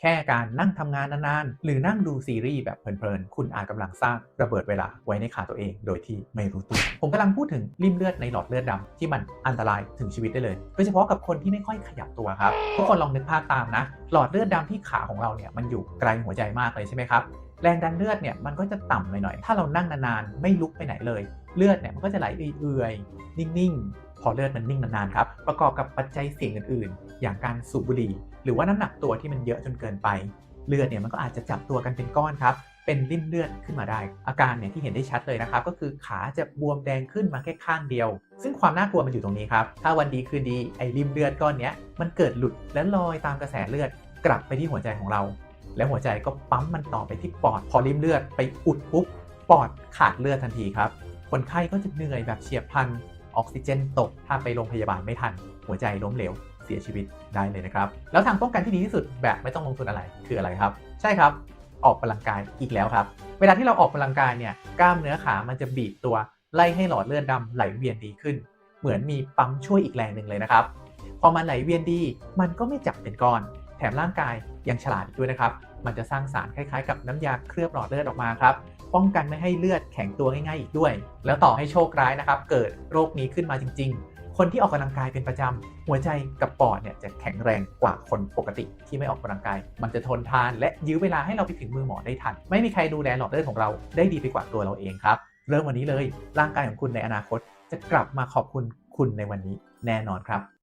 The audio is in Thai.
แค่การนั่งทำงานนานๆ หรือนั่งดูซีรีส์แบบเพลินๆ คุณอาจกำลังสร้างระเบิดเวลาไว้ในขาตัวเอง โดยที่ไม่รู้ตัว ผมกำลังพูดถึงริมเลือดในหลอดเลือดดำที่มันอันตรายถึงชีวิตได้เลย โดยเฉพาะกับคนที่ไม่ค่อยขยับตัวครับ ทุกคนลองนึกภาพตามนะ หลอดเลือดดำที่ขาของเราเนี่ยมันอยู่ไกลหัวใจมากเลยใช่ไหมครับ แรงดันเลือดเนี่ยมันก็จะต่ำหน่อยๆ ถ้าเรานั่งนานๆ ไม่ลุกไปไหนเลย เลือดเนี่ยมันก็จะไหลเอื่อยๆ นิ่งๆ พอเลือดมันนิ่งนานๆครับ ประกอบกับปัจจัยเสี่ยงอื่นๆ อย่างการสูบบุหรี่ หรือว่าน้ำหนักตัวที่มันเยอะจนเกินไป เลือดเนี่ยมันก็อาจจะจับตัวกันเป็นก้อนครับ เป็นริ่มเลือดขึ้นมาได้ อาการเนี่ยที่เห็นได้ชัดเลยนะครับ ก็คือขาจะบวมแดงขึ้นมาแค่ข้างเดียว ซึ่งความน่ากลัวมันอยู่ตรงนี้ครับ ถ้าวันดีคืนดีไอ้ริ่มเลือดก้อนเนี้ยมันเกิดหลุดและลอยตามกระแสเลือด กลับไปที่หัวใจของเรา แล้วหัวใจก็ปั๊มมันต่อไปที่ปอด พอริ่มเลือดไปอุดปุ๊บปอดขาดเลือดทันทีครับคนไข้ก็จะเหนื่อยแบบเฉียบพลัน ออกซิเจนตก ถ้าไปโรงพยาบาลไม่ทัน หัวใจล้มเหลวเสียชีวิตได้เลยนะครับ แล้วทางป้องกันที่ดีที่สุดแบบไม่ต้องลงทุนอะไรคืออะไรครับ ใช่ครับออกกำลังกายอีกแล้วครับ เวลาที่เราออกกำลังกายเนี่ยกล้ามเนื้อขามันจะบีบตัวไล่ให้หลอดเลือดดำไหลเวียนดีขึ้น เหมือนมีปั๊มช่วยอีกแรงหนึ่งเลยนะครับพอมันไหลเวียนดี มันก็ไม่จับเป็นก้อน แถมร่างกายยังฉลาดอีกด้วยนะครับ มันจะสร้างสารคล้ายๆ กับน้ำยาเคลือบหลอดเลือดออกมาครับ ป้องกันไม่ให้เลือดแข็งตัวง่ายๆอีกด้วย แล้วต่อให้โชคร้ายนะครับ เกิดโรคนี้ขึ้นมาจริง ๆ คนที่ออกกำลังกายเป็นประจำหัวใจกับปอดเนี่ยจะแข็งแรงกว่าคนปกติที่ไม่ออกกำลังกาย มันจะทนทาน และยื้อเวลาให้เราไปถึงมือหมอได้ทัน ไม่มีใครดูแลหลอดเลือดของเราได้ดีไปกว่าตัวเราเองครับ เริ่มวันนี้เลย ร่างกายของคุณในอนาคต จะกลับมาขอบคุณคุณในวันนี้แน่นอนครับ